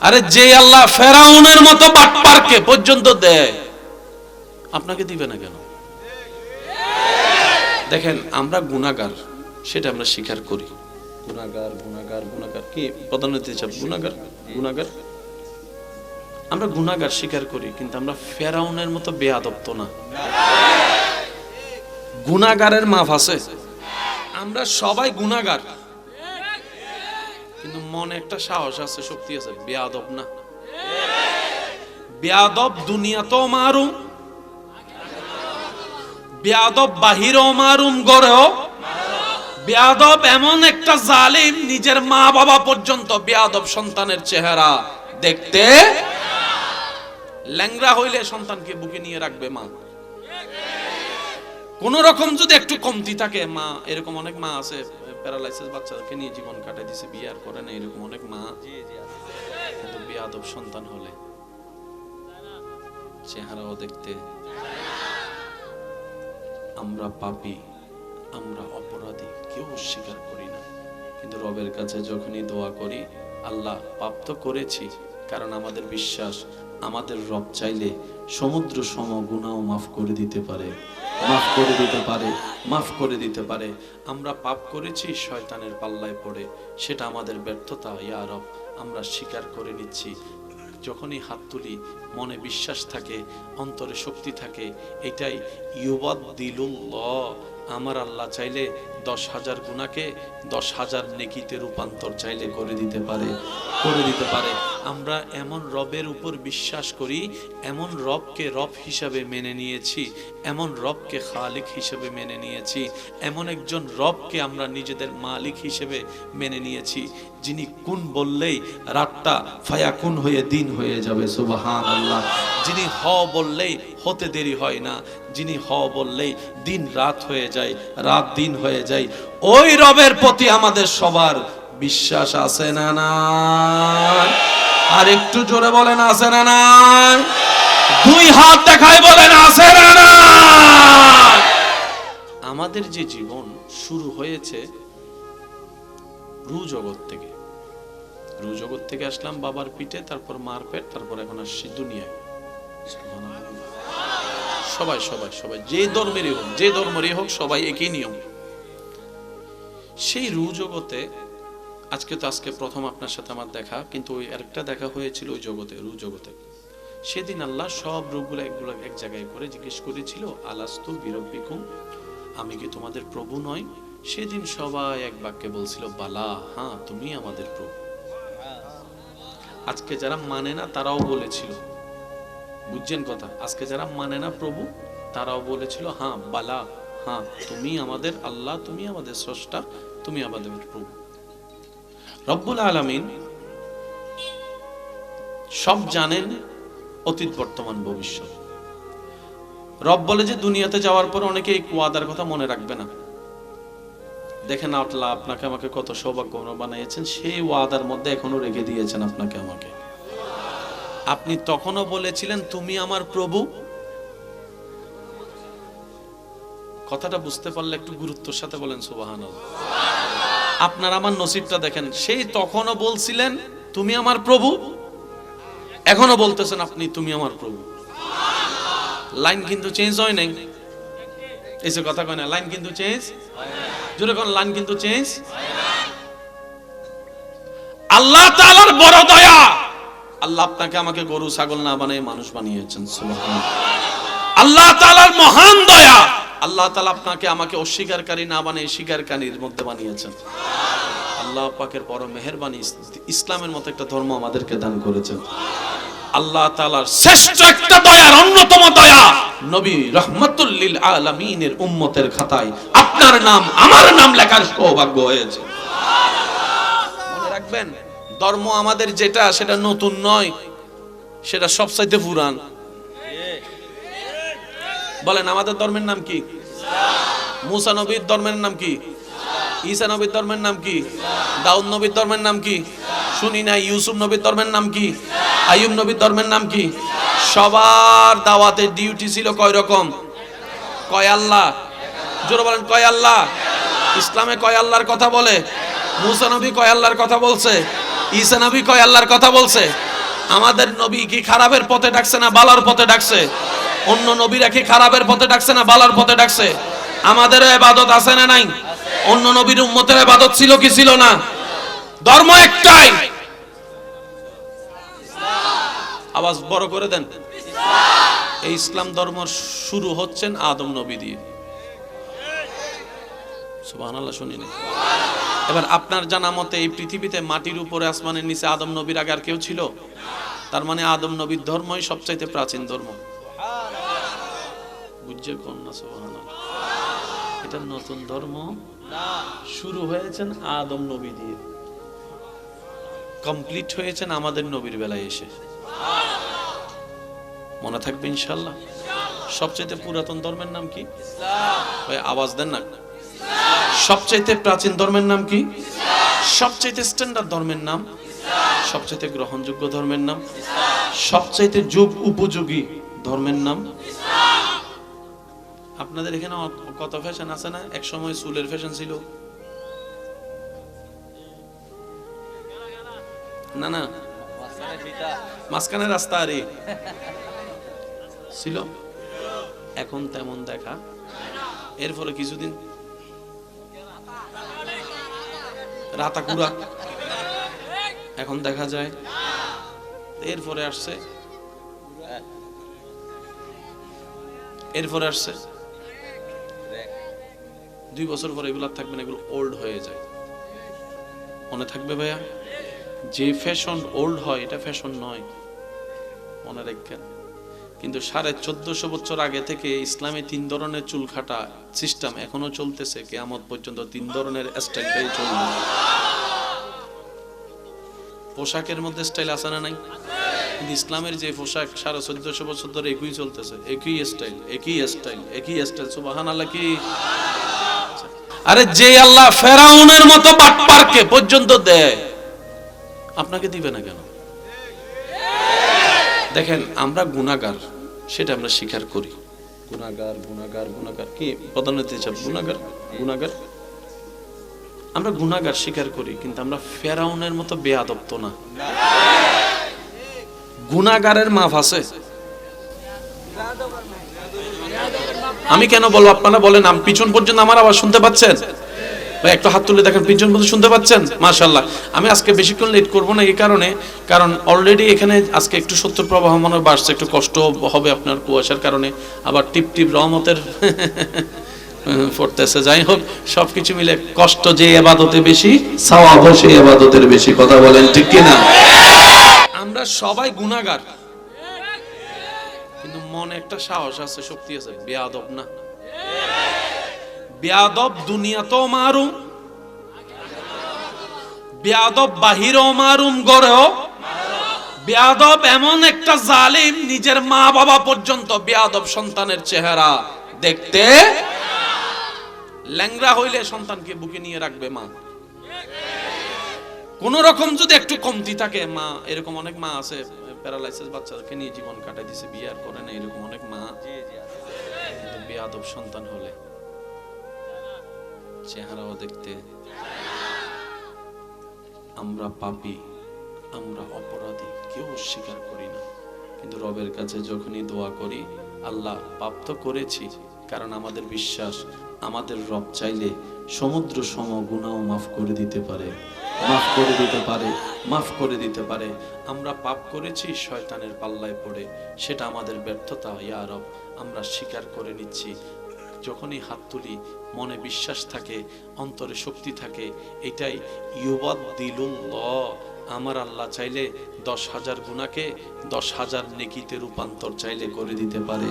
আরে যে আল্লাহ ফেরাউনের মতো বাটপারকে পর্যন্ত দেয়, আপনাকে দিবে না কেন? দেখেন, আমরা গুনাহগার, সেটা আমরা স্বীকার করি। গুনাহগার গুনাহগার গুনাহগার। কি প্রধান সাহেব গুনাহগার? গুনাহগার? আমরা গুনাহগার স্বীকার করি, কিন্তু আমরা ফেরাউনের মতো বেয়াদব তো না। গুনাহগারের মাফ আছে। আমরা সবাই গুনাহগার। কিন্তু মনে একটা সাহস আছে, শক্তি আছে। বেয়াদব না। বেয়াদব দুনিয়া তো মারুম। বেয়াদব বাহিরও মারুম, গড়েও। বেয়াদব এমন একটা জালিম, নিজের মা বাবা পর্যন্ত বেয়াদব সন্তানের চেহারা দেখতে ল্যাংরা হইলে সন্তানকে বুকে নিয়ে রাখবে মা। কোন রকম যদি একটু কমতি থাকে, মা, এরকম অনেক মা আছে। প্যারালাইসিস বাচ্চাকে নিয়ে জীবন কাটাই দিছে বিয়ে আর করে না এরকম অনেক মা। কিন্তু বেয়াদব সন্তান হলে চেহারাও দেখতে আমরা পাপি আমরা অপরাধী কেউ স্বীকার করি না। কিন্তু রবের কাছে যখনই দোয়া করি আল্লাহ পাপ তো করেছি কারণ আমাদের বিশ্বাস আমাদের রব চাইলে সমুদ্র সম গুণাও মাফ করে দিতে পারে। মাফ করে দিতে পারে, মাফ করে দিতে পারে। আমরা পাপ করেছি, শয়তানের পাল্লায় পড়ে। সেটা আমাদের ব্যর্থতা ইয়ারব আমরা স্বীকার করে নিচ্ছি। যখনই হাত তুলি, মনে বিশ্বাস থাকে, অন্তরে শক্তি থাকে, এটাই ইউবাদ দিলুল্লাহ আমার আল্লাহ চাইলে দশ হাজার গুণাকে দশ হাজার নেকিতে রূপান্তর চাইলে করে দিতে পারে, করে দিতে পারে। আমরা এমন রবের উপর বিশ্বাস করি, এমন রবকে রব হিসাবে মেনে নিয়েছি, এমন রবকে খালিক হিসেবে মেনে নিয়েছি, এমন একজন রবকে আমরা নিজেদের মালিক হিসেবে মেনে নিয়েছি, যিনি কোন বললেই রাতটা ফায়াকুন হয়ে দিন হয়ে যাবে সুবাহান আল্লাহ যিনি হ বললেই হতে দেরি হয় না যিনি হ বললেই দিন রাত হয়ে যায়, রাত দিন হয়ে যায়। ওই রবের প্রতি আমাদের সবার বিশ্বাস আছে না না আর একটু জোরে বলেন, আছে না না দুই হাত দেখায় বলেন, আছে না না আমাদের যে জীবন শুরু হয়েছে রু জগৎ থেকে। রু জগৎ থেকে আসলাম বাবার পিঠে, তারপর মার পেট তারপর এখন আসছি দুনিয়ায়। সবাই সবাই সবাই। যে ধর্মেরই হোক, যে ধর্মেরই হোক, সবাই একই নিয়ম। সেই রু জগতে, আজকে তো আজকে প্রথম আপনার সাথে আমার দেখা, কিন্তু ওই আরেকটা দেখা হয়েছিল ওই জগতে, রু জগতে। সেদিন আল্লাহ সব রূপগুলো একগুলো এক জায়গায় করে জিজ্ঞেস করেছিল, আলাস্তু বিরব্বিকুম? আমি কি তোমাদের প্রভু নয় সেদিন সবাই এক বাক্যে বলছিল, বালা হ্যাঁ তুমি আমাদের প্রভু। আজকে যারা মানে না, তারাও বলেছিল বুঝছেন কথা? আজকে যারা মানে না প্রভু, তারাও বলেছিল হ্যাঁ বালা হ্যাঁ তুমি আমাদের আল্লাহ, তুমি আমাদের স্রষ্টা, তুমি আমাদের প্রভু। রব্বুল আলামিন সব জানেন অতীত, বর্তমান, ভবিষ্যৎ। রব বলে যে দুনিয়াতে যাওয়ার পর অনেকে এই ওয়াদার কথা মনে রাখবে না। দেখেন আল্লাহ আপনাকে আমাকে কত সৌভাগ্য বানিয়েছেন, সেই ওয়াদার মধ্যে এখনও রেখে দিয়েছেন আপনাকে আমাকে। আপনি তখনও বলেছিলেন, তুমি আমার প্রভু কথাটা বুঝতে পারলে একটু গুরুত্বের সাথে বলেন সুবাহান আপনার আমার নসিবটা দেখেন, সেই তখনও বলছিলেন, তুমি আমার প্রভু এখনও বলতেছেন আপনি, তুমি আমার প্রভু লাইন কিন্তু চেঞ্জ হয় নাই। এসে কথা কয় না, লাইন কিন্তু চেঞ্জ জোরে কোন, লাইন কিন্তু চেঞ্জ আল্লাহ তাআলার বড় দয়া। আল্লাহ আপনাকে আমাকে গরু, ছাগল না বানিয়ে মানুষ বানিয়েছেন আল্লাহ তাআলার মহান দয়া, আল্লাহ তাআলা আপনাকে আমাকে অস্বীকারী না বানিয়ে স্বীকারকারীর মধ্যে বানিয়েছেন। আল্লাহ পাকের বড় মেহেরবানি ইসলামের মতো একটা ধর্ম আমাদেরকে দান করেছেন। আল্লাহ তাআলার শ্রেষ্ঠ একটা দয়ার অন্যতম দয়া নবী রহমতুল্লিল আলামিনের উম্মতের খাতায়। আপনার নাম, আমার নাম লেখার সৌভাগ্য হয়েছে। মনে রাখবেন ধর্ম আমাদের যেটা, সেটা নতুন নয়, সেটা সবচাইতে পুরান। বলেন, আমাদের ধর্মের নাম কি? মুসা নবীর ধর্মের নাম কি? ঈসা নবীর ধর্মের নাম কি? দাউদ নবীর ধর্মের নাম কি? শুনি না ইউসুফ নবীর ধর্মের নাম কি? আইয়ুব নবীর ধর্মের নাম কি? সবার দাওয়াতের ডিউটি ছিল কয় রকম? কয় আল্লাহ? জোরে বলেন, কয় আল্লাহ? ইসলামে কয় আল্লাহর কথা বলে? মুসা নবী কয় আল্লাহর কথা বলছে? ঈসা নবী কয়, আল্লাহর কথা বলছে। আমাদের নবী কি খারাপের পথে ডাকছে না বালার পথে ডাকছে? অন্য নবীরা কি খারাপের পথে ডাকছে না বালার পথে ডাকছে? আমাদের ইবাদত আছে না নাই? অন্য নবীর উম্মতের ইবাদত ছিল কি ছিল না? ধর্ম একটাই। আওয়াজ বড় করে দেন। এই ইসলাম ধর্ম শুরু হচ্ছেন আদম নবী দিয়ে। সুবহানাল্লাহ এবার আপনার জানা মতে এই পৃথিবীতে মাটির উপরে আসমানের নিচে আদম নবীর আগে আর কেউ ছিল? তার মানে আদম নবীর ধর্মই সবচাইতে প্রাচীন ধর্ম। বুঝছে কোন না এটা নতুন ধর্ম। শুরু হয়েছেন আদম নবী দিয়ে। কমপ্লিট হয়েছেন আমাদের নবীর বেলায় এসে। মনে থাকবে ইনশাল্লাহ। সবচাইতে পুরাতন ধর্মের নাম কি? আওয়াজ দেন না। সবচাইতে প্রাচীন ধর্মের নাম কি? সবচাইতে স্ট্যান্ডার্ড ধর্মের নাম? সবচাইতে গ্রহণযোগ্য ধর্মের নাম? সবচাইতে যুগ উপযোগী ধর্মের নাম? আপনাদের এখানে কত ফ্যাশন আছে না? এক সময় চুলের ফ্যাশন ছিল। না না। মাঝখানে রাস্তা আরে। ছিল? এখন তেমন দেখা। এর ফলে কিছুদিন রাতাকুড়া। এখন দেখা যায়, এরপরে আসছে এরপরে আসছে। দুই বছর পরে এগুলো থাকবে না, এগুলো ওল্ড হয়ে যায়। মনে থাকবে ভাইয়া? যে ফ্যাশন ওল্ড হয়, এটা ফ্যাশন নয়। মনে রাখবেন। কিন্তু সাড়ে চোদ্দশো বছর আগে থেকে ইসলামে তিন ধরনের চুল খাটা সিস্টেম এখনও চলতেছে, কেয়ামত পর্যন্ত তিন ধরনের স্টাইলটাই চলবে পোশাকের মধ্যে স্টাইল আছে না নাই? কিন্তু ইসলামের যে পোশাক সাড়ে চোদ্দশো বছর ধরে একই চলতেছে, একই স্টাইল একই স্টাইল একই স্টাইল সুবাহান আল্লাহ কি? আরে যে আল্লাহ ফেরাউনের মতো বাটপারকে পর্যন্ত দেয়, আপনাকে দিবে না কেন? দেখেন, আমরা গুণাগার, সেটা আমরা স্বীকার করি। গুণাগার গুণাগার গুণাগার, কি? হিসাব গুণাগার গুণাগার। আমরা গুণাগার স্বীকার করি, কিন্তু আমরা ফেরাউনের মতো বেয়াদপ্ত না। গুণাগারের মাফ আছে? আমি কেন বলব, আপনারা বলেন পিছন পর্যন্ত আমার আবার শুনতে পাচ্ছেন? ভাই, একটু হাত তুলে দেখেন পিছন পর্যন্ত শুনতে পাচ্ছেন? মাশাল্লাহ আমি আজকে বেশিক্ষণ লেট করব না এই কারণে, কারণ অলরেডি এখানে আজকে একটু সত্য প্রবাহ মনে বাড়ছে, একটু কষ্ট হবে আপনার কুয়াশার কারণে। আবার টিপ টিপ রহমতের পড়তেছে। যাই হোক, সবকিছু মিলে কষ্ট যে এবাদতে বেশি, সওয়াব সেই এবাদতের বেশি। কথা বলেন ঠিক কি না আমরা সবাই গুনাহগার। কিন্তু মনে একটা সাহস আছে, শক্তি আছে, বেয়াদব না। বেয়াদব দুনিয়াতেও মারুম, বেয়াদব বাহিরেও মারুম, গড়েও বেয়াদব এমন একটা জালিম, নিজের মা বাবা পর্যন্ত বেয়াদব সন্তানের চেহারা দেখতে ল্যাংরা হইলে সন্তানকে বুকে নিয়ে রাখবে মা। কোন রকম যদি একটু কমতি থাকে, মা, এরকম অনেক মা আছে, প্যারালাইসিস বাচ্চাকে নিয়ে জীবন কাটাই দিছে, বিয়ে আর করে না, এরকম অনেক মা। বেয়াদব সন্তান হলে চেহারাও দেখতে। আমরা পাপি, আমরা অপরাধী, কেউ স্বীকার করি না। কিন্তু রবের কাছে যখনই দোয়া করি, আল্লাহ, পাপ তো করেছি, কারণ আমাদের বিশ্বাস, আমাদের রব চাইলে সমুদ্র সম গুণাও মাফ করে দিতে পারে। মাফ করে দিতে পারে, মাফ করে দিতে পারে। আমরা পাপ করেছি, শয়তানের পাল্লায় পড়ে। সেটা আমাদের ব্যর্থতা, ইয়া রব, আমরা স্বীকার করে নিচ্ছি। যখনই হাত তুলি মনে বিশ্বাস থাকে অন্তরে শক্তি থাকে এটাই ইউবাদ দিলুল্লাহ আমার আল্লাহ চাইলে দশ হাজার গুণাকে দশ হাজার নেকিতে রূপান্তর চাইলে করে দিতে পারে,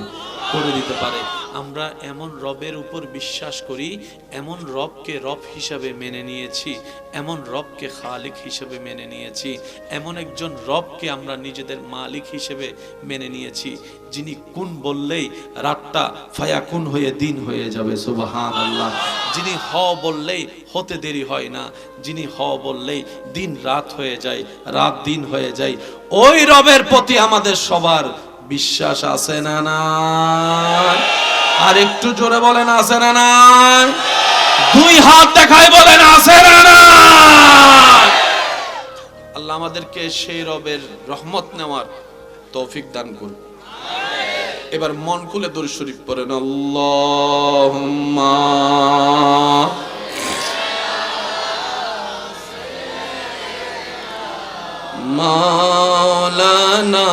করে দিতে পারে। আমরা এমন রবের উপর বিশ্বাস করি, এমন রবকে রব হিসাবে মেনে নিয়েছি, এমন রবকে খালিক হিসেবে মেনে নিয়েছি, এমন একজন রবকে আমরা নিজেদের মালিক হিসেবে মেনে নিয়েছি, যিনি কোন বললেই রাতটা ফায়াকুন হয়ে দিন হয়ে যাবে সুবাহান আল্লাহ যিনি হ বললেই হতে দেরি হয় না, যিনি হ বললেই দিন রাত হয়ে যায়, রাত দিন হয়ে যায়। ওই রবের প্রতি আমাদের সবার বিশ্বাস আছে না না আর একটু জোরে বলেন, আছে না না দুই হাত দেখায় বলেন, আছে না না আল্লাহ আমাদেরকে সেই রবের রহমত নেওয়ার তৌফিক দান করুন এবার মন খুলে দূর শরীফ পড়েন। আল্লাহুম্মা মাওলানা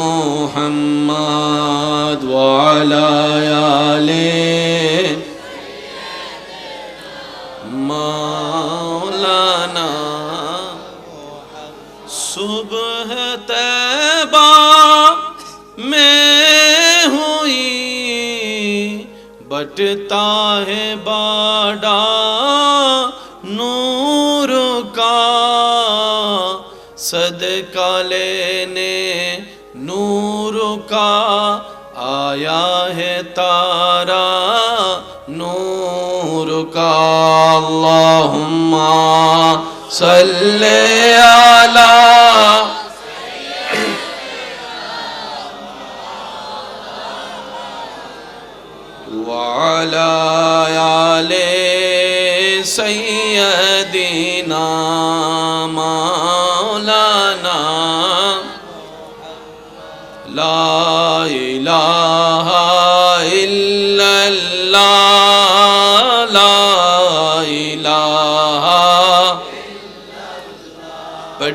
মুহাম্মদ ওয়া بٹتا ہے باڑا نور کا۔ صدقہ لینے نور کا۔ آیا ہے تارا نور کا۔ اللہم صلی علی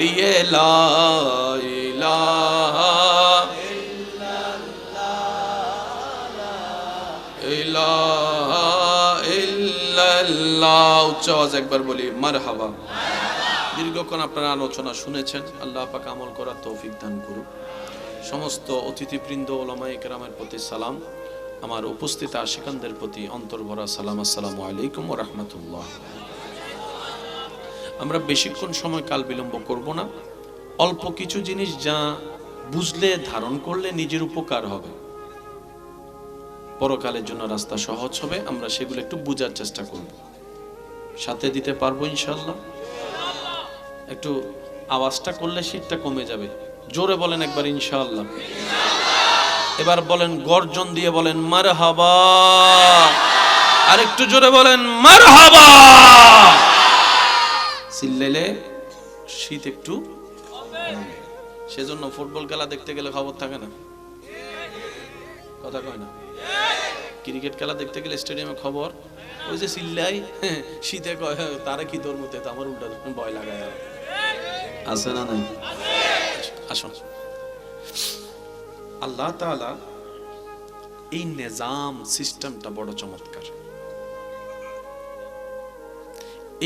পড়িয়ে উচ্চ আওয়াজ একবার বলি মার হাওয়া দীর্ঘক্ষণ আপনারা আলোচনা শুনেছেন, আল্লাহ পাক আমল করার তৌফিক দান করুক। সমস্ত অতিথিবৃন্দ ওলামাই কেরামের প্রতি সালাম। আমার উপস্থিত আশিকানদের প্রতি অন্তর্ভরা সালাম। আসসালামু আলাইকুম ও রহমতুল্লাহ। আমরা বেশিক্ষণ সময় কাল বিলম্ব করব না। অল্প কিছু জিনিস যা বুঝলে, ধারণ করলে নিজের উপকার হবে। পরকালের জন্য রাস্তা সহজ হবে, আমরা সেগুলো একটু বোঝার চেষ্টা করব। সাথে দিতে পারব ইনশাল্লাহ একটু আওয়াজটা করলে শীতটা কমে যাবে। জোরে বলেন একবার ইনশাআল্লাহ। এবার বলেন গর্জন দিয়ে বলেন মার হাবা আর একটু জোরে বলেন মার হাবা চিল্লাইলে শীত একটু। সেজন্য ফুটবল খেলা দেখতে গেলে খবর থাকে না। কথা কয় না। ক্রিকেট খেলা দেখতে গেলে স্টেডিয়ামে খবর। ওই যে চিল্লাই শীতে কয় তারা কি তোর মতে আমার উল্টা ভয় লাগায়। আছে না নাই? আসুন আল্লাহ তাআলা এই নিজাম সিস্টেমটা বড় চমৎকার।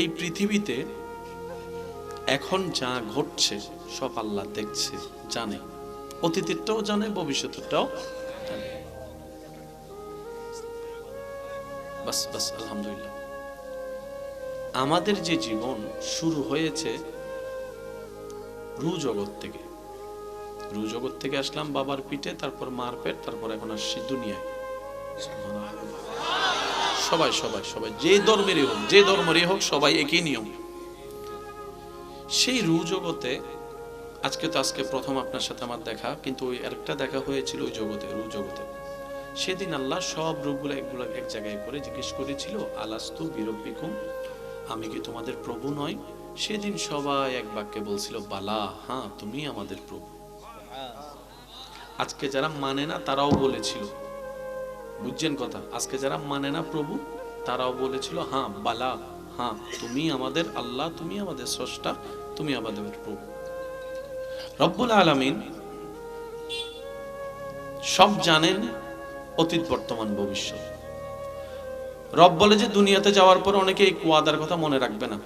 এই পৃথিবীতে এখন যা ঘটছে, সব আল্লাহ দেখছে, জানে। অতীতেরটাও জানে, ভবিষ্যতেরটাও জানে। বাস বাস, আলহামদুলিল্লাহ। আমাদের যে জীবন শুরু হয়েছে রু জগৎ থেকে। রু জগৎ থেকে আসলাম বাবার পিঠে, তারপর মার পেট, তারপর এখন আসছি দুনিয়ায়। সবাই সবাই সবাই, যে ধর্মেরই হোক, যে ধর্মেরই হোক, সবাই একই নিয়ম। সেই রু জগতে, আজকে তো আজকে প্রথম আপনার সাথে আমার দেখা, কিন্তু ওই আরেকটা দেখা হয়েছিল ওই জগতে রু জগতে। সেদিন আল্লাহ সব রূপগুলো একগুলো এক জায়গায় করে জিজ্ঞেস করেছিল, আলাস্তু বিরব্বিকুম? আমি কি তোমাদের প্রভু নয় সেদিন সবাই এক বাক্যে বলছিল, বালা হ্যাঁ তুমি আমাদের প্রভু। আজকে যারা মানে না, তারাও বলেছিল। বুঝছেন কথা? আজকে যারা মানে না প্রভু, তারাও বলেছিল হ্যাঁ বালা হ্যাঁ তুমি আমাদের আল্লাহ তুমি আমাদের স্রষ্টা তুমি আমাদের প্রভু। রব্বুল আলামিন সব জানেন অতীত, বর্তমান, ভবিষ্যৎ। রব বলে যে দুনিয়াতে যাওয়ার পর অনেকে এই ওয়াদার কথা মনে রাখবে না।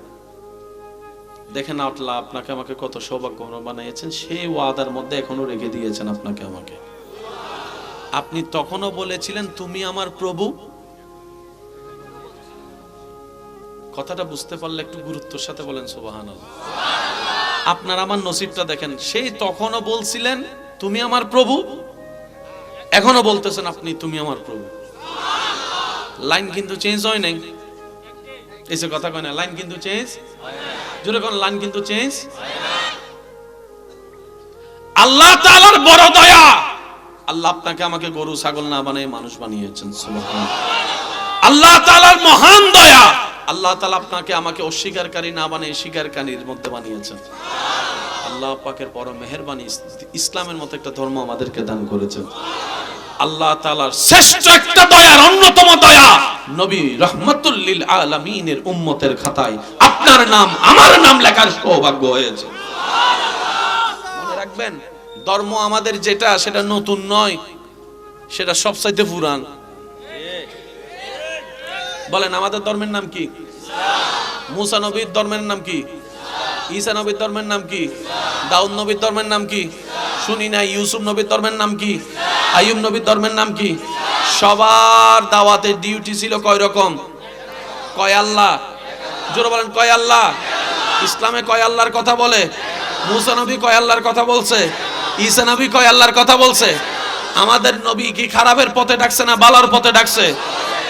দেখেন আল্লাহ আপনাকে আমাকে কত সৌভাগ্য বানিয়েছেন, সেই ওয়াদার মধ্যে এখনও রেখে দিয়েছেন আপনাকে আমাকে। আপনি তখনও বলেছিলেন, তুমি আমার প্রভু কথাটা বুঝতে পারলে একটু গুরুত্বের সাথে বলেন সুবাহান আপনার আমার নসিবটা দেখেন। সেই তখনও বলছিলেন, তুমি আমার প্রভু? এখনও বলতেছেন, আপনি, তুমি আমার প্রভু। লাইন কিন্তু চেঞ্জ হয় নাই। এসে কথা কয় না, লাইন কিন্তু চেঞ্জ জোরে কোন, লাইন কিন্তু চেঞ্জ আল্লাহ তাআলার বড় দয়া। আল্লাহ আপনাকে আমাকে গরু, ছাগল না বানিয়ে মানুষ বানিয়েছেন, সুবহানাল্লাহ। আল্লাহ তাআলার মহান দয়া। আল্লাহ তালা আপনাকে আমাকে অস্বীকারী না বানিয়ে স্বীকারকারীর মধ্যে বানিয়েছেন। আল্লাহ পাকের বড় মেহরবানি ইসলামের মতো একটা ধর্ম আমাদেরকে দান করেছেন। আল্লাহ তালার শ্রেষ্ঠ একটা দয়ার অন্যতম দয়া নবী রহমতুল্লিল আলমিনের উম্মতের খাতায়। আপনার নাম, আমার নাম লেখার সৌভাগ্য হয়েছে। মনে রাখবেন, ধর্ম আমাদের যেটা, সেটা নতুন নয়, সেটা সবচাইতে পুরান। বলেন, আমাদের ধর্মের নাম কি? মুসা নবীর ধর্মের নাম কি? ঈসা নবীর ধর্মের নাম কি? দাউদ নবীর ধর্মের নাম কি? শুনি না ইউসুফ নবীর ধর্মের নাম কি? আইয়ুব নবীর ধর্মের নাম কি? সবার দাওয়াতের ডিউটি ছিল কয় রকম? কয় আল্লাহ? জোরে বলেন, কয় আল্লাহ? ইসলামে কয় আল্লাহর কথা বলে? মুসা নবী কয় আল্লাহর কথা বলছে? ঈসা নবী কয় আল্লাহর কথা বলছে? আমাদের নবী কি খারাপের পথে ডাকছে না বালার পথে ডাকছে?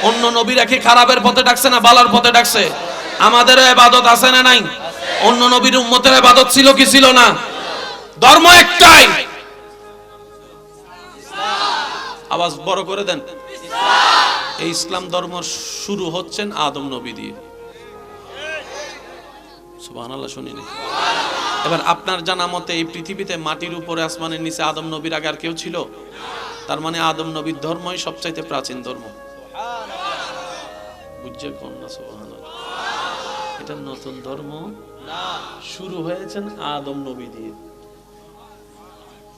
অন্য নবীরা কি খারাপের পথে ডাকছে না বালার পথে ডাকছে? আমাদের এবাদত আছে না নাই? অন্য নবীর উম্মতের এবাদত ছিল কি ছিল না? ধর্ম একটাই। আওয়াজ বড় করে দেন। এই ইসলাম ধর্ম শুরু হচ্ছেন আদম নবী দিয়ে। এবার আপনার জানা মতে এই পৃথিবীতে মাটির উপরে, আসমানের নিচে আদম নবীর আগে আর কেউ ছিল? তার মানে আদম নবীর ধর্মই সবচাইতে প্রাচীন ধর্ম। বুঝছে কোন না, সুবহানাল্লাহ। এটা নতুন ধর্ম। শুরু হয়েছেন আদম নবী দিয়ে।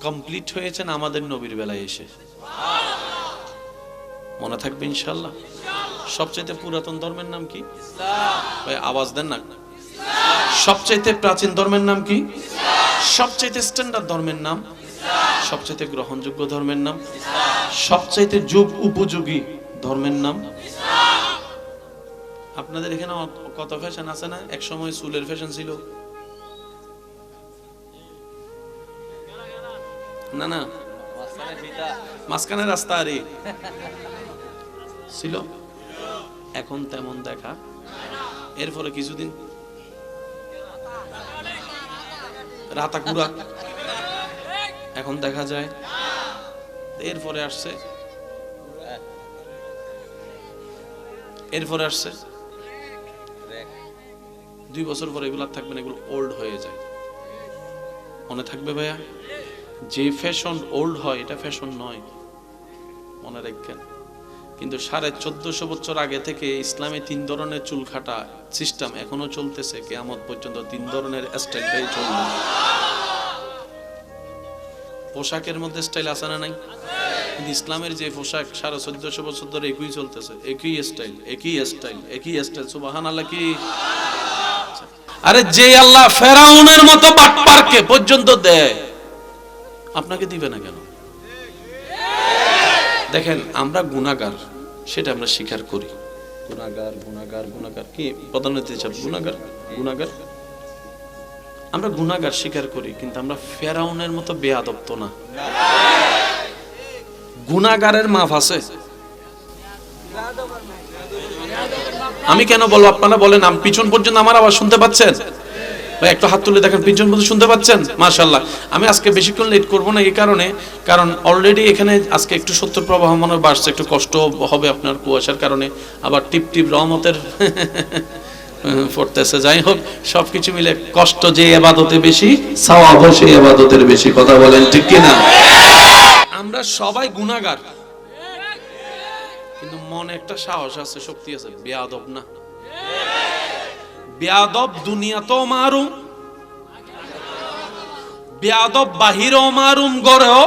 কমপ্লিট হয়েছেন আমাদের নবীর বেলায় এসে। মনে থাকবে ইনশাল্লাহ সবচাইতে পুরাতন ধর্মের নাম কি? ভাই, আওয়াজ দেন না। সবচাইতে প্রাচীন ধর্মের নাম কি? সবচাইতে স্ট্যান্ডার্ড ধর্মের নাম? সবচাইতে গ্রহণযোগ্য ধর্মের নাম? সবচাইতে যুগ উপযোগী ধর্মের নাম? আপনাদের এখানে কত ফ্যাশন আছে না? এক সময় চুলের ফ্যাশন ছিল। না না। মাঝখানে রাস্তা আরে। ছিল? এখন তেমন দেখা। এর ফলে কিছুদিন রাতাকুড়া এখন দেখা যায়। এরপরে আসছে। এরপরে আসছে। দুই বছর পরে এগুলো থাকবে না, এগুলো ওল্ড হয়ে যায়। মনে থাকবে ভাইয়া? যে ফ্যাশন ওল্ড হয়, এটা ফ্যাশন নয়। মনে রাখবেন। কিন্তু সাড়ে চোদ্দশো বছর আগে থেকে ইসলামে তিন ধরনের চুল খাটা সিস্টেম এখনও চলতেছে, কেয়ামত পর্যন্ত তিন ধরনের স্টাইলটাই চলবে। পোশাকের মধ্যে স্টাইল আছে না নাই? কিন্তু ইসলামের যে পোশাক সাড়ে চোদ্দশো বছর ধরে একই চলতেছে, একই স্টাইল একই স্টাইল একই স্টাইল সুবাহান আল্লাহ কি? আরে যে আল্লাহ ফেরাউনের মতো বাটপারকে পর্যন্ত দেয় আপনাকে দিবে না কেন? দেখেন আমরা গুণাগার সেটা আমরা স্বীকার করি। গুণাগার গুণাগার গুণাগার কি? হিসাব গুণাগার গুণাগার আমরা গুণাগার স্বীকার করি কিন্তু আমরা ফেরাউনের মতো বেয়াদপ্ত না। গুণাগারের মাফ আছে? আমি কেন বলব? আপনারা বলেন পিছন পর্যন্ত আমার আবার শুনতে পাচ্ছেন? ভাই, একটু হাত তুলে দেখেন, পিছন পর্যন্ত শুনতে পাচ্ছেন? মাশাল্লাহ আমি আজকে বেশিক্ষণ লেট করব না এই কারণে, কারণ অলরেডি এখানে আজকে একটু সত্য প্রবাহ মনে বাড়ছে, একটু কষ্ট হবে আপনার কুয়াশার কারণে। আবার টিপ টিপ রহমতের পড়তেছে। যাই হোক, সবকিছু মিলে কষ্ট যে এবাদতে বেশি সওয়াব সেই এবাদতের বেশি। কথা বলেন ঠিক কি না আমরা সবাই কিন্তু মনে একটা সাহস আছে, শক্তি আছে। বেয়াদব না। বেয়াদব দুনিয়াতেও মারুম। বেয়াদব বাহিরেও মারুম, গড়েও।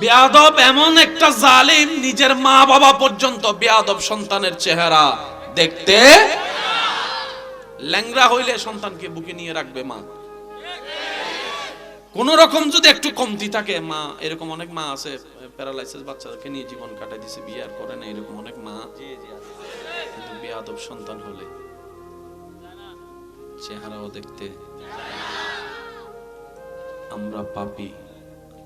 বেয়াদব এমন একটা জালিম, নিজের মা বাবা পর্যন্ত বেয়াদব সন্তানের চেহারা দেখতে ল্যাংরা হইলে সন্তানকে বুকে নিয়ে রাখবে মা। কোন রকম যদি একটু কমতি থাকে, মা, এরকম অনেক মা আছে। প্যারালাইসিস বাচ্চাকে নিয়ে জীবন কাটাই দিছে বিয়ে আর করে না এরকম অনেক মা। কিন্তু বেয়াদব সন্তান হলে চেহারাও দেখতে আমরা পাপি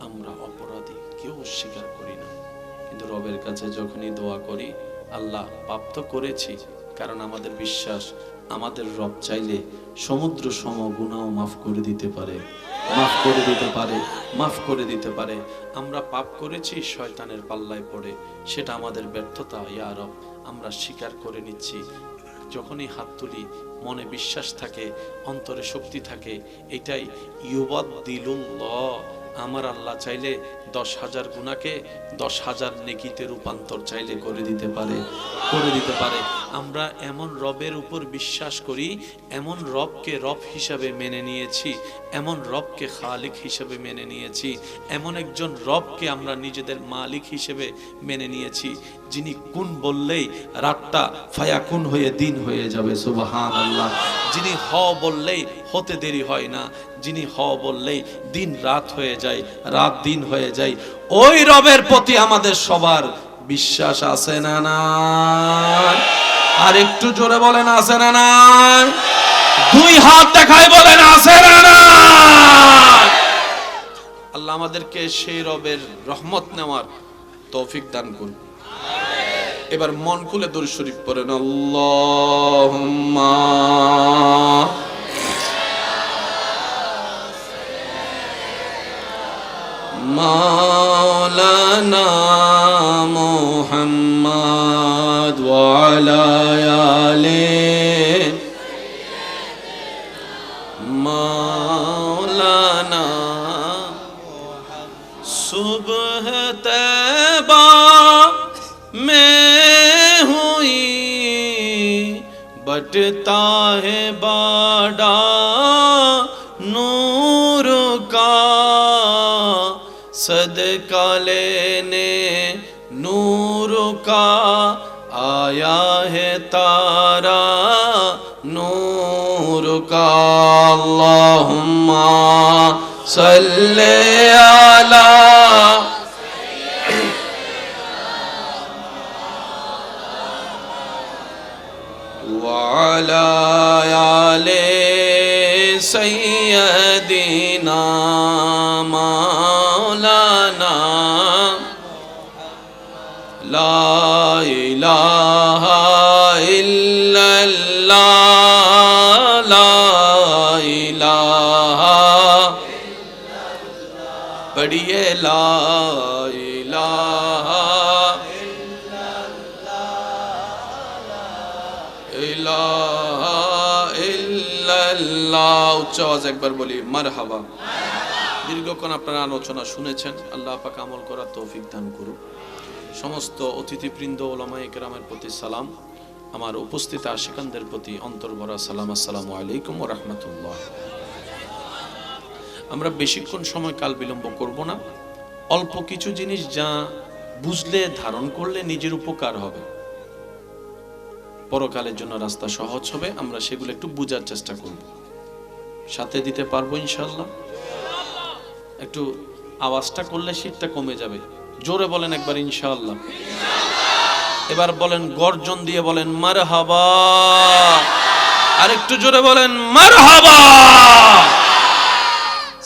আমরা অপরাধী কেউ স্বীকার করি না। কিন্তু রবের কাছে যখনই দোয়া করি আল্লাহ পাপ তো করেছি কারণ আমাদের বিশ্বাস আমাদের রব চাইলে সমুদ্র সম গুণাও মাফ করে দিতে পারে। মাফ করে দিতে পারে, মাফ করে দিতে পারে। আমরা পাপ করেছি, শয়তানের পাল্লায় পড়ে। সেটা আমাদের ব্যর্থতা, ইয়া রব। আমরা স্বীকার করে নিচ্ছি। যখনই হাত তুলি, মনে বিশ্বাস থাকে, অন্তরে শক্তি থাকে। এটাই ইউবাদ দিলুল্লাহ আমার আল্লাহ চাইলে দশ হাজার গুণাকে দশ হাজার নেকিতে রূপান্তর চাইলে করে দিতে পারে, করে দিতে পারে। আমরা এমন রবের উপর বিশ্বাস করি, এমন রবকে রব হিসাবে মেনে নিয়েছি, এমন রবকে খালিক হিসেবে মেনে নিয়েছি, এমন একজন রবকে আমরা নিজেদের মালিক হিসেবে মেনে নিয়েছি, যিনি কোন বললেই রাতটা ফায়াকুন হয়ে দিন হয়ে যাবে সুবাহান আল্লাহ যিনি হ বললেই হতে দেরি হয় না যিনি হ বললেই দিন রাত হয়ে যায়, রাত দিন হয়ে যায়। ওই রবের প্রতি আমাদের সবার বিশ্বাস আছে না না আর একটু জোরে বলেন, আছে না না দুই হাত দেখায় বলেন, আছে না না আল্লাহ আমাদেরকে সেই রবের রহমত নেওয়ার তৌফিক দান করুন। এবার মন খুলে দরুদ শরীফ পড়েন, আল্লাহুম্মা مولانا محمد وعلى آله مولانا صبح تیبا میں ہوئی بٹتا ہے باڑا सदका लेने नूर का आया है तारा नूर का अल्लाहुम्मा सल्ले अला পড়িয়ে উচ্চ আওয়াজ একবার বলি মার হাওয়া দীর্ঘক্ষণ আপনারা আলোচনা শুনেছেন, আল্লাহ পাক আমল করার তৌফিক দান করুক। সমস্ত অতিথিবৃন্দ ওলামাই কেরামের প্রতি সালাম। আমার উপস্থিত আশিকানদের প্রতি অন্তর্বরা সালাম। আসসালামু আলাইকুম ও রহমতুল্লাহ। আমরা বেশিক্ষণ সময় কাল বিলম্ব করব না। অল্প কিছু জিনিস যা বুঝলে, ধারণ করলে নিজের উপকার হবে। পরকালের জন্য রাস্তা সহজ হবে, আমরা সেগুলো একটু বোঝার চেষ্টা করব। সাথে দিতে পারব ইনশাল্লাহ একটু আওয়াজটা করলে শীতটা কমে যাবে। জোরে বলেন একবার ইনশাল্লাহ এবার বলেন গর্জন দিয়ে বলেন মার হাবা আর একটু জোরে বলেন মার হাবা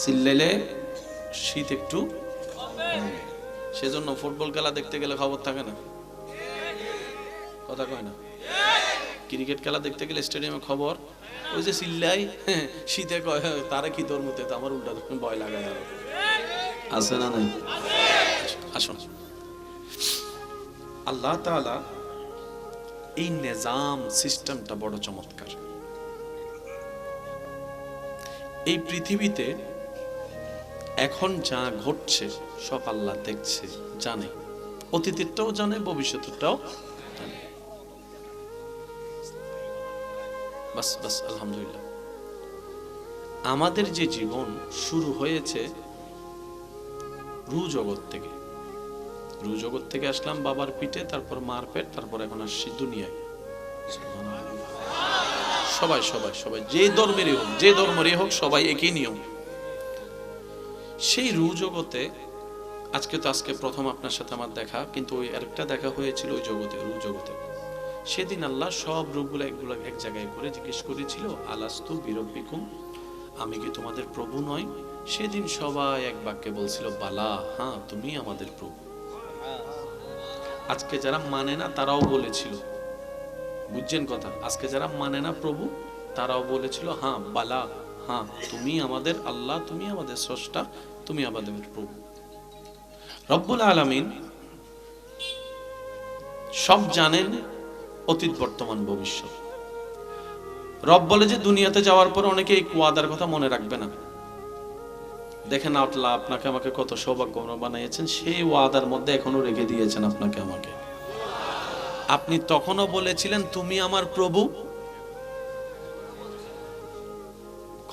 চিল্লাইলে শীত একটু। সেজন্য ফুটবল খেলা দেখতে গেলে খবর থাকে না। কথা কয় না। ক্রিকেট খেলা দেখতে গেলে স্টেডিয়ামে খবর ওই যে চিল্লাই শীতে কয় তারা কি তোর মতে তো আমার উল্টা ভয় লাগে না আছে না নাই? আসুন আল্লাহ তাআলা এই নিজাম সিস্টেমটা বড় চমৎকার। এই পৃথিবীতে এখন যা ঘটছে, সব আল্লাহ দেখছে, জানে। অতীতেরটাও জানে, ভবিষ্যতেরটাও জানে। বাস বাস, আলহামদুলিল্লাহ। আমাদের যে জীবন শুরু হয়েছে রু জগৎ থেকে। রু জগৎ থেকে আসলাম বাবার পিঠে, তারপর মার পেট, তারপর এখন আসছি দুনিয়ায়। সবাই সবাই সবাই, যে ধর্মেরই হোক, যে ধর্মেরই হোক, সবাই একই নিয়ম। সেই রু জগতে, আজকে তো আজকে প্রথম আপনার সাথে আমার দেখা, কিন্তু ওই আরেকটা দেখা হয়েছিল ওই জগতে রু জগতে। সেদিন আল্লাহ সব রূপগুলো একগুলো এক জায়গায় করে জিজ্ঞেস করেছিল, আলাস্তু বিরব্বিকুম? আমি কি তোমাদের প্রভু নয় সেদিন সবাই এক বাক্যে বলছিল, বালা হ্যাঁ তুমি আমাদের প্রভু। আজকে যারা মানে না, তারাও বলেছিল। বুঝছেন কথা? আজকে যারা মানে না প্রভু, তারাও বলেছিল হ্যাঁ বালা। হ্যাঁ তুমি আমাদের আল্লাহ, তুমি আমাদের স্রষ্টা, তুমি আমাদের প্রভু। রব্বুল আলামিন সব জানেন অতীত, বর্তমান, ভবিষ্যৎ। রব বলে যে দুনিয়াতে যাওয়ার পর অনেকে এই ওয়াদার কথা মনে রাখবে না। দেখেন আল্লাহ আপনাকে আমাকে কত সৌভাগ্য বানিয়েছেন, সেই ওয়াদার মধ্যে এখনও রেখে দিয়েছেন আপনাকে আমাকে। আপনি তখনও বলেছিলেন, তুমি আমার প্রভু।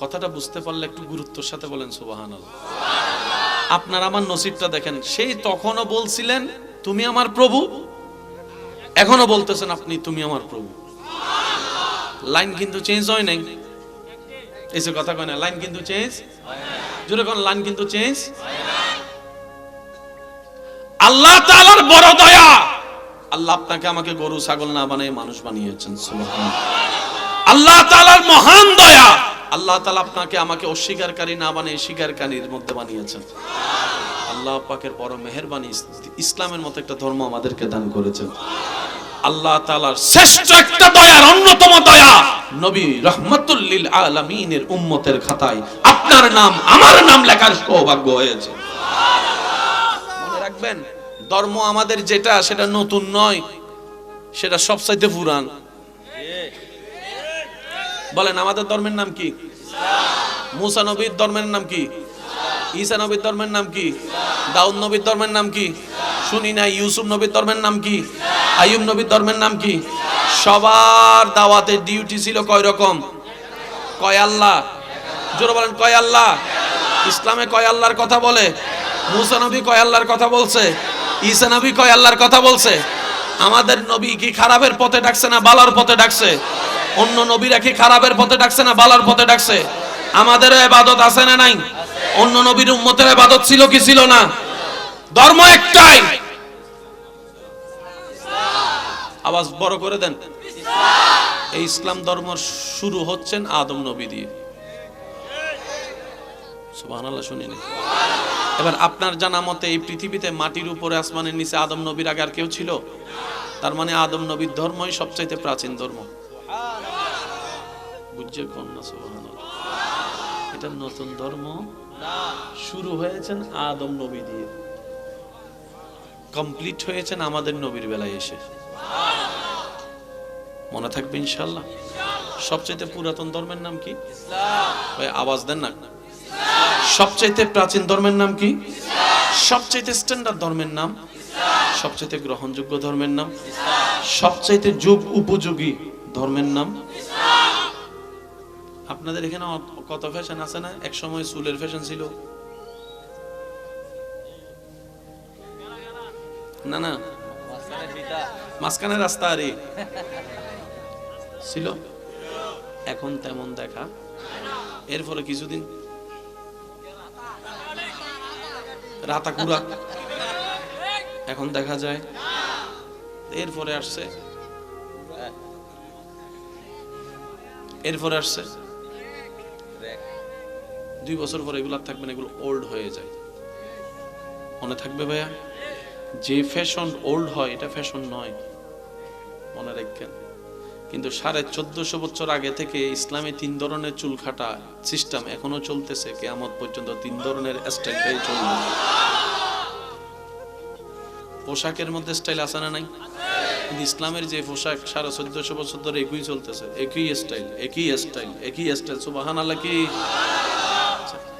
কথাটা বুঝতে পারলে একটু গুরুত্বের সাথে বলেন সুবাহান আপনার আমার নসিবটা দেখেন, সেই তখনও বলছিলেন, তুমি আমার প্রভু। এখনও বলতেছেন, আপনি, তুমি আমার প্রভু। লাইন কিন্তু চেঞ্জ হয় নাই। এসে কথা কয় না, লাইন কিন্তু চেঞ্জ জোরে কোন, লাইন কিন্তু চেঞ্জ আল্লাহ তাআলার বড় দয়া। আল্লাহ আপনাকে আমাকে গরু, ছাগল না বানিয়ে মানুষ বানিয়েছেন আল্লাহ তাআলার মহান দয়া। আল্লাহ তালা আপনাকে আমাকে অস্বীকারী না বানিয়ে স্বীকারকারীর মধ্যে বানিয়েছেন। আল্লাহ পাকের বড় মেহেরবানি ইসলামের মতো একটা ধর্ম আমাদেরকে দান করেছেন। আল্লাহ তাআলার শ্রেষ্ঠ একটা দয়ার অন্যতম দয়া নবী রহমতুল্লিল আলামিনের উম্মতের খাতায়। আপনার নাম, আমার নাম লেখার সৌভাগ্য হয়েছে। মনে রাখবেন, ধর্ম আমাদের যেটা, সেটা নতুন নয়, সেটা সবচাইতে পুরান। বলেন, আমাদের ধর্মের নাম কি? মুসা নবীর ধর্মের নাম কি? ঈসা নবীর ধর্মের নাম কি? দাউদ নবীর ধর্মের নাম কি? শুনি না ইউসুফ নবীর ধর্মের নাম কি? আইয়ুব নবীর ধর্মের নাম কি? সবার দাওয়াতের ডিউটি ছিল কয় রকম? কয় আল্লাহ? জোরে বলেন, কয় আল্লাহ? ইসলামে কয় আল্লাহর কথা বলে? মুসা নবী কয় আল্লাহর কথা বলছে? ঈসা নবী কয় আল্লাহর কথা বলছে? আমাদের নবী কি খারাপের পথে ডাকছে না বালার পথে ডাকছে? অন্য নবীরা কি খারাপের পথে ডাকছে না বালার পথে ডাকছে? আমাদের এবাদত আছে না নাই? অন্য নবীর উম্মতের এবাদত ছিল কি ছিল না? ধর্ম একটাই। আওয়াজ বড় করে দেন। এই ইসলাম ধর্ম শুরু হচ্ছেন আদম নবী দিয়ে। এবার আপনার জানা মতে এই পৃথিবীতে মাটির উপরে, আসমানের নিচে আদম নবীর আগে আর কেউ ছিল? তার মানে আদম নবীর ধর্মই সবচাইতে প্রাচীন ধর্ম। বুঝছে কোন না এটা নতুন ধর্ম। শুরু হয়েছেন আদম নবী দিয়ে। কমপ্লিট হয়েছেন আমাদের নবীর বেলায় এসে। মনে থাকবে ইনশাল্লাহ সবচাইতে পুরাতন ধর্মের নাম কি? আওয়াজ দেন না। সবচাইতে প্রাচীন ধর্মের নাম কি? সবচাইতে স্ট্যান্ডার্ড ধর্মের নাম? সবচাইতে গ্রহণযোগ্য ধর্মের নাম? সবচাইতে যুগ উপযোগী ধর্মের নাম? আপনাদের এখানে কত ফ্যাশন আছে না? এক সময় চুলের ফ্যাশন ছিল। না না। মাঝখানে রাস্তা আরে। ছিল? এখন তেমন দেখা। এর ফলে কিছুদিন রাতাকুড়া এখন দেখা যায়। এরপরে আসছে। এরপরে আসছে। দুই বছর পরে এগুলো থাকবে না, এগুলো ওল্ড হয়ে যায়। মনে থাকবে ভাইয়া? যে ফ্যাশন ওল্ড হয়, এটা ফ্যাশন নয়, মনে রাখবেন। কিন্তু সাড়ে চোদ্দশো বছর আগে থেকে ইসলামে তিন ধরনের চুল খাটা সিস্টেম এখনও চলতেছে, কেয়ামত পর্যন্ত তিন ধরনের স্টাইলটাই চলবে। পোশাকের মধ্যে স্টাইল আছে না নাই? কিন্তু ইসলামের যে পোশাক সাড়ে চোদ্দশো বছর ধরে একই চলতেছে, একই স্টাইল একই স্টাইল একই স্টাইল সুবাহান আল্লাহ কি?